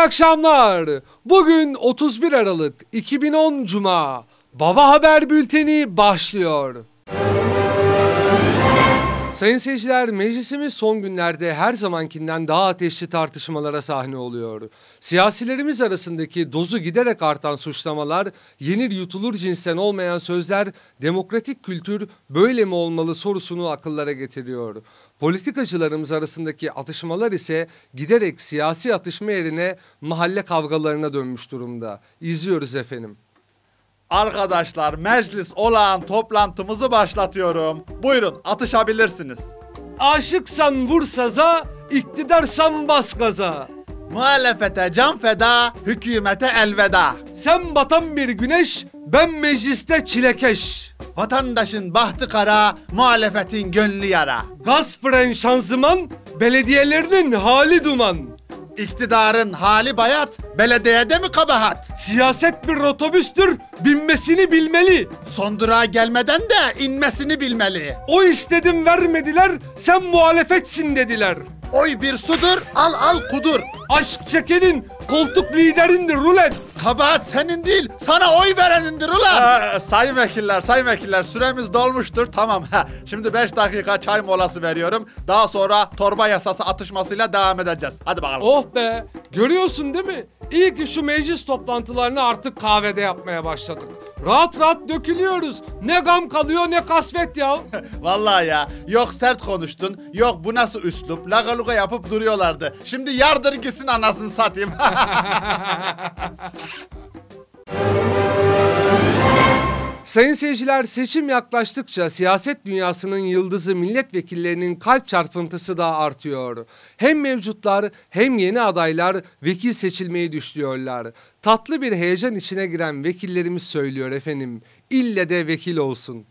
akşamlar. Bugün 31 Aralık 2010 Cuma. Baba Haber Bülteni başlıyor. Sayın seyirciler, meclisimiz son günlerde her zamankinden daha ateşli tartışmalara sahne oluyor. Siyasilerimiz arasındaki dozu giderek artan suçlamalar, yenir yutulur cinsten olmayan sözler, demokratik kültür böyle mi olmalı sorusunu akıllara getiriyor. Politikacılarımız arasındaki atışmalar ise giderek siyasi atışma yerine mahalle kavgalarına dönmüş durumda. İzliyoruz efendim. Arkadaşlar meclis olağan toplantımızı başlatıyorum. Buyurun atışabilirsiniz. Aşıksan vur saza, iktidarsan bas gaza. Muhalefete can feda, hükümete elveda. Sen batan bir güneş, ben mecliste çilekeş. Vatandaşın bahtı kara, muhalefetin gönlü yara. Gaz fren şanzıman, belediyelerinin hali duman. İktidarın hali bayat, belediyede mi kabahat? Siyaset bir otobüstür, binmesini bilmeli. Son durağa gelmeden de inmesini bilmeli. O istedim vermediler, sen muhalefetsin dediler. Oy bir sudur, al al kudur. Aşk çekenin koltuk liderindir rulet. Kabahat senin değil, sana oy verenindir ulan. Ee, sayın vekiller, sayın vekiller süremiz dolmuştur. Tamam. Şimdi 5 dakika çay molası veriyorum. Daha sonra torba yasası atışmasıyla devam edeceğiz. Hadi bakalım. Oh be, görüyorsun değil mi? İyi ki şu meclis toplantılarını artık kahvede yapmaya başladık. Rahat rahat dökülüyoruz. Ne gam kalıyor ne kasvet ya. Vallahi ya. Yok sert konuştun. Yok bu nasıl üslup. Lagaluga yapıp duruyorlardı. Şimdi yardır gitsin anasını satayım. Sayın seyirciler seçim yaklaştıkça siyaset dünyasının yıldızı milletvekillerinin kalp çarpıntısı da artıyor. Hem mevcutlar hem yeni adaylar vekil seçilmeyi düşlüyorlar. Tatlı bir heyecan içine giren vekillerimiz söylüyor efendim. İlle de vekil olsun.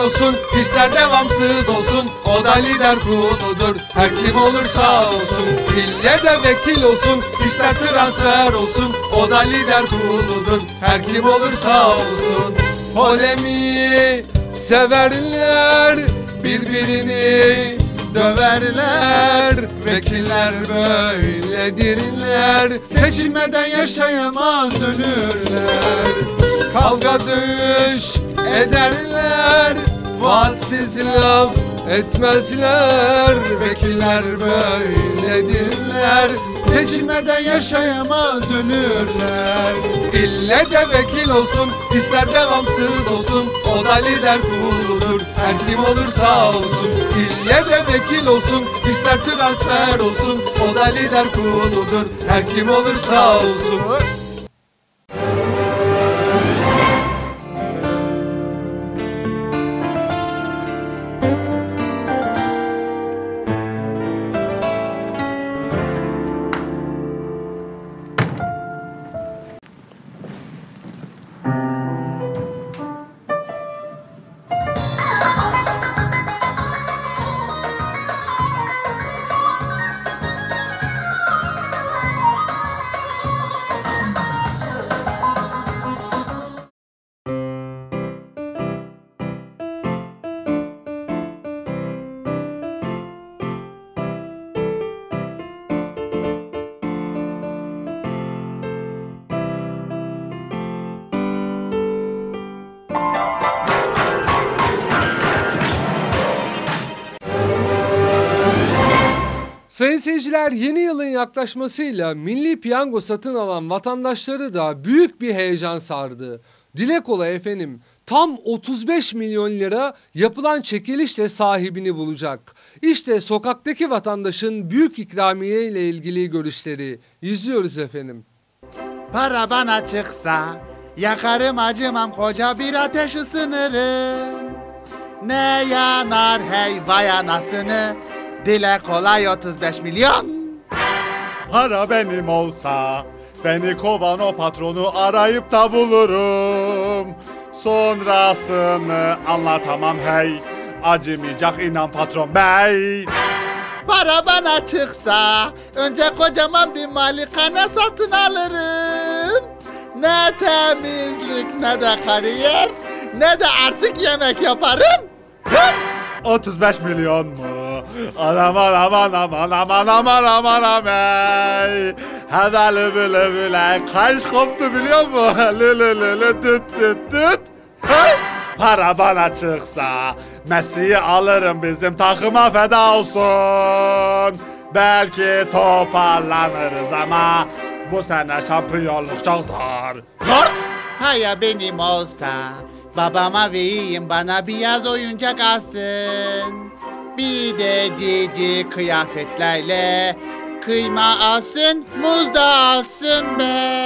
Olsun, ister devamsız olsun. O da lider kuruludur, her kim olursa olsun. İlle de vekil olsun, ister transfer olsun. O da lider kuruludur, her kim olursa olsun. Polemiği severler, birbirini döverler. Vekiller böyledirler, seçilmeden yaşayamaz ölürler. Kavga dövüş ederler Vaatsiz laf etmezler. Vekiller böyledirler. Seçilmeden yaşayamaz ölürler. İlle de vekil olsun ister devamsız olsun. O da lider kuruludur her kim olursa olsun. İlle de vekil olsun ister transfer olsun. O da lider kuruludur her kim olursa olsun Sayın seyirciler yeni yılın yaklaşmasıyla milli piyango satın alan vatandaşları da büyük bir heyecan sardı. Dile kolay efendim tam 35 milyon lira yapılan çekilişle sahibini bulacak. İşte sokaktaki vatandaşın büyük ikramiye ile ilgili görüşleri izliyoruz efendim. Para bana çıksa yakarım acımam koca bir ateş ısınırım. Ne yanar hey vay anasını dile kolay 35 milyon. Para benim olsa beni kovan o patronu arayıp da bulurum. Sonrasını anlatamam hey acımayacak inan patron bey. Para bana çıksa önce kocaman bir malikane satın alırım. Ne temizlik ne de kariyer ne de artık yemek yaparım. Hı? 35 milyon mu? Aman aman aman aman aman aman aman ey. Hedalı bile bile kayış koptu biliyor musun? Lü lü lü lü. Hı? Para bana çıksa Messi'yi alırım bizim takıma feda olsun. Belki toparlanırız ama bu sene şampiyonluk çok zor. Zor? Ha ya benim olsa babama vereyim bana bir yaz oyuncak alsın. Bir de cici kıyafetlerle kıyma alsın, muz da alsın be.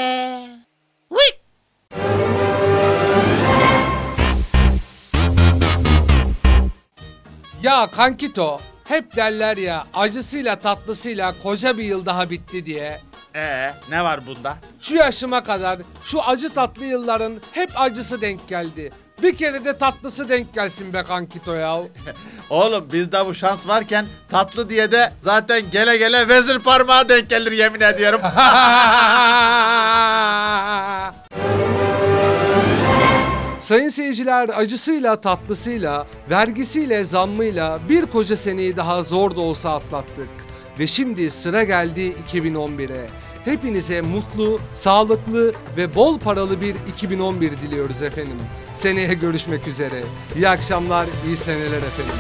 Ya kankito hep derler ya acısıyla tatlısıyla koca bir yıl daha bitti diye. Ee, ne var bunda? Şu yaşıma kadar şu acı tatlı yılların hep acısı denk geldi. Bir kere de tatlısı denk gelsin be kankito ya. Oğlum bizde bu şans varken tatlı diye de zaten gele gele vezir parmağı denk gelir yemin ediyorum. Sayın seyirciler acısıyla tatlısıyla, vergisiyle zammıyla bir koca seneyi daha zor da olsa atlattık. Ve şimdi sıra geldi 2011'e. Hepinize mutlu, sağlıklı ve bol paralı bir 2011 diliyoruz efendim. Seneye görüşmek üzere. İyi akşamlar, iyi seneler efendim.